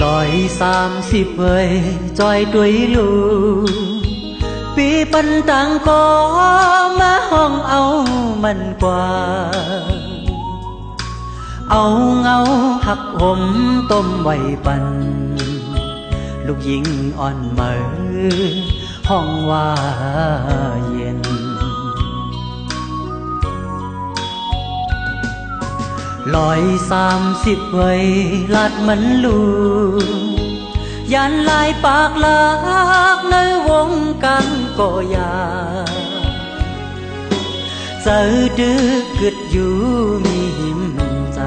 ร้อยสามสิบเวยจอยตุยลูปีปันต่างก็มาห้องเอามันกว่า เอาเงาหักหมต้มไว้ปัน ลูกหญิงอ่อนเหมอห้องว่าเย็น ลอยสามสิบไว้ลาดมันลูยันลายปากลากในวงกันก็ยาเจอดึกกึดอยู่มีหิมจ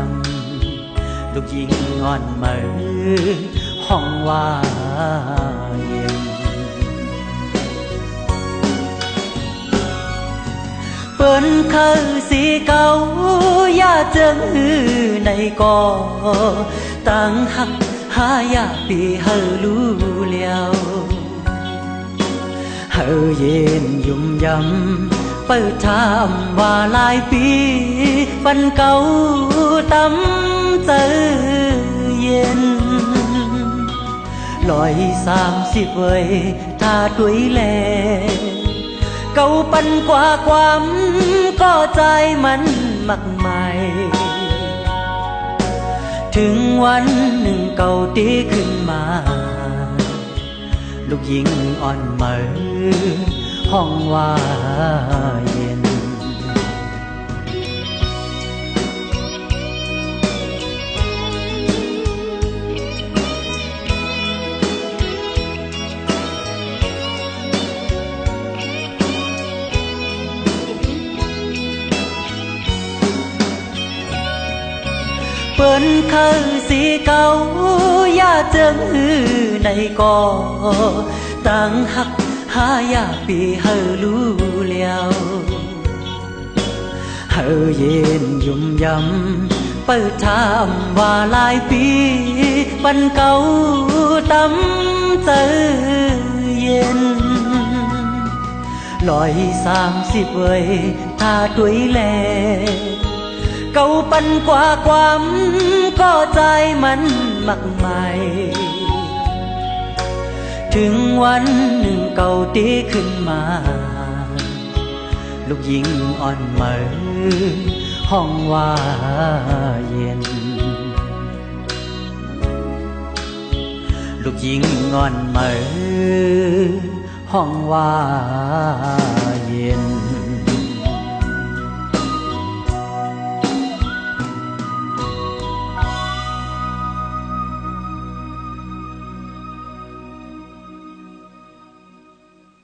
ำลูกยิงอ่อนเหมือห้องว่าเย็นเปิ้นคือสีเก่า ยาเจิงหือในก่อตั้งหักหายาปีเฮารู้แล้วเฮาเย็นยุ่มยำเปิดทำว่าหลายปีปันเก่าตำเจอเย็นลอยสามสิบเวยถ้าตุยแลเก่าปันกว่าความก็ใจมัน มากมายถึงวันหนึ่งเก่าตีขึ้นมา ลูกหญิงอ่อนเหมยห้องว่าย นเคือสีเก่าอย่าเจิงหือในก่อตั้งหักหายาปีเฮารู้แล้วเฮาเย็นยุ่มยำเปิดทำว่าหลายปีปันเก่าตำเจอเย็นลอยสามสิบเวยถ้าตุยแล เก่าปันกว่าความก็ใจมันมักใหม่ ถึงวันหนึ่งเก่าตีขึ้นมา ลูกหญิงอ่อนเหมอห้องว่าเย็น ลูกหญิงงอนเหมอห้องว่าเย็น